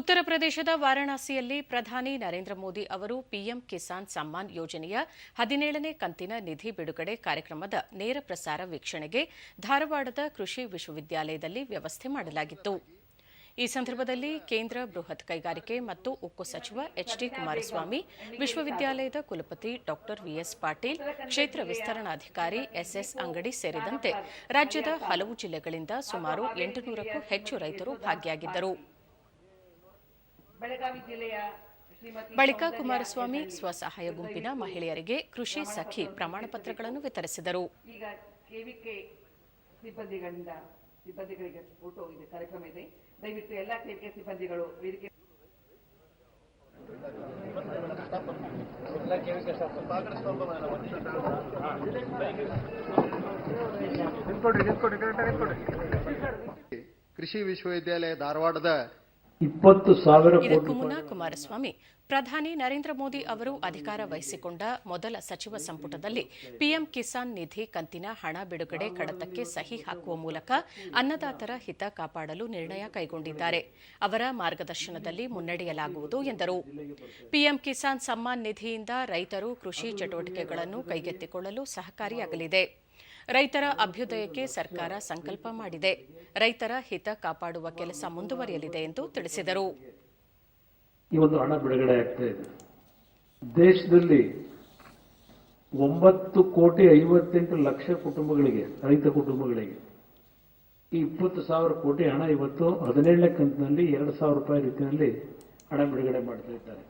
ಉತ್ತರ ಪ್ರದೇಶದ ವಾರಾಣಸಿಯಲ್ಲಿ ಪ್ರಧಾನಿ ನರೇಂದ್ರ ಮೋದಿ ಅವರು ಪಿಎಂ ಕಿಸಾನ್ ಸಮ್ಮಾನ್ ಯೋಜನೆಯ ಹದಿನೇಳನೇ ಕಂತಿನ ನಿಧಿ ಬಿಡುಗಡೆ ಕಾರ್ಯಕ್ರಮದ ನೇರ ಪ್ರಸಾರ ವೀಕ್ಷಣೆಗೆ ಧಾರವಾಡದ ಕೃಷಿ ವಿಶ್ವವಿದ್ಯಾಲಯದಲ್ಲಿ ವ್ಯವಸ್ಥೆ ಮಾಡಲಾಗಿತ್ತು. ಈ ಸಂದರ್ಭದಲ್ಲಿ ಕೇಂದ್ರ ಬೃಹತ್ ಕೈಗಾರಿಕೆ ಮತ್ತು ಉಕ್ಕು ಸಚಿವ ಎಚ್ಡಿ ಕುಮಾರಸ್ವಾಮಿ, ವಿಶ್ವವಿದ್ಯಾಲಯದ ಕುಲಪತಿ ಡಾ ವಿಎಸ್ ಪಾಟೀಲ್, ಕ್ಷೇತ್ರ ವಿಸ್ತರಣಾಧಿಕಾರಿ ಎಸ್ಎಸ್ ಅಂಗಡಿ ಸೇರಿದಂತೆ ರಾಜ್ಯದ ಹಲವು ಜಿಲ್ಲೆಗಳಿಂದ ಸುಮಾರು ಎಂಟುನೂರಕ್ಕೂ ಹೆಚ್ಚು ರೈತರು ಭಾಗಿಯಾಗಿದ್ದರು. ಬೆಳಗಾವಿ ಜಿಲ್ಲೆಯ ಶ್ರೀಮತಿ ಬಳಿಕ ಕುಮಾರಸ್ವಾಮಿ ಸ್ವಸಹಾಯ ಗುಂಪಿನ ಮಹಿಳೆಯರಿಗೆ ಕೃಷಿ ಸಖಿ ಪ್ರಮಾಣ ಪತ್ರಗಳನ್ನು ವಿತರಿಸಿದರು. ಈಗ ಕೆವಿಕೆ ಸಿಬ್ಬಂದಿಗಳಿಂದ ಸಿಬ್ಬಂದಿಗಳಿಗೆ ಫೋಟೋ ಇದೆ ಕಾರ್ಯಕ್ರಮ ಇದೆ. ದಯವಿಟ್ಟು ಎಲ್ಲ ಕೆವಿಕೆ ಸಿಬ್ಬಂದಿಗಳು ವೇದಿಕೆ ಕೃಷಿ ವಿಶ್ವವಿದ್ಯಾಲಯ ಧಾರವಾಡದ ಇಪ್ಪತ್ತು ಸಾವಿರ ಇದಕ್ಕೂ ಮುನ್ನ ಕುಮಾರಸ್ವಾಮಿ ಪ್ರಧಾನಿ ನರೇಂದ್ರ ಮೋದಿ ಅವರು ಅಧಿಕಾರ ವಹಿಸಿಕೊಂಡ ಮೊದಲ ಸಚಿವ ಸಂಪುಟದಲ್ಲಿ ಪಿಎಂ ಕಿಸಾನ್ ನಿಧಿ ಕಂತಿನ ಹಣ ಬಿಡುಗಡೆ ಕಡತಕ್ಕೆ ಸಹಿ ಹಾಕುವ ಮೂಲಕ ಅನ್ನದಾತರ ಹಿತ ಕಾಪಾಡಲು ನಿರ್ಣಯ ಕೈಗೊಂಡಿದ್ದಾರೆ. ಅವರ ಮಾರ್ಗದರ್ಶನದಲ್ಲಿ ಮುನ್ನಡೆಯಲಾಗುವುದು ಎಂದರು. ಪಿಎಂ ಕಿಸಾನ್ ಸಮ್ಮಾನ್ ನಿಧಿಯಿಂದ ರೈತರು ಕೃಷಿ ಚಟುವಟಿಕೆಗಳನ್ನು ಕೈಗೆತ್ತಿಕೊಳ್ಳಲು ಸಹಕಾರಿಯಾಗಲಿದೆ. ರೈತರ ಅಭ್ಯುದಯಕ್ಕೆ ಸರ್ಕಾರ ಸಂಕಲ್ಪ ಮಾಡಿದೆ. ರೈತರ ಹಿತ ಕಾಪಾಡುವ ಕೆಲಸ ಮುಂದುವರಿಯಲಿದೆ ಎಂದು ತಿಳಿಸಿದರು. ಈ ಒಂದು ಹಣ ಬಿಡುಗಡೆ ಆಗ್ತಾ ಇದೆ. ದೇಶದಲ್ಲಿ ಒಂಬತ್ತು ಕೋಟಿ ಐವತ್ತೆಂಟು ಲಕ್ಷ ಕುಟುಂಬಗಳಿಗೆ, ರೈತ ಕುಟುಂಬಗಳಿಗೆ ಈ ಇಪ್ಪತ್ತು ಸಾವಿರ ಕೋಟಿ ಹಣ ಇವತ್ತು ಹದಿನೇಳನೇ ಕಂತಿನಲ್ಲಿ ಎರಡು ಸಾವಿರ ರೂಪಾಯಿ ರೀತಿಯಲ್ಲಿ ಹಣ ಬಿಡುಗಡೆ ಮಾಡ್ತಾ ಇದ್ದಾರೆ.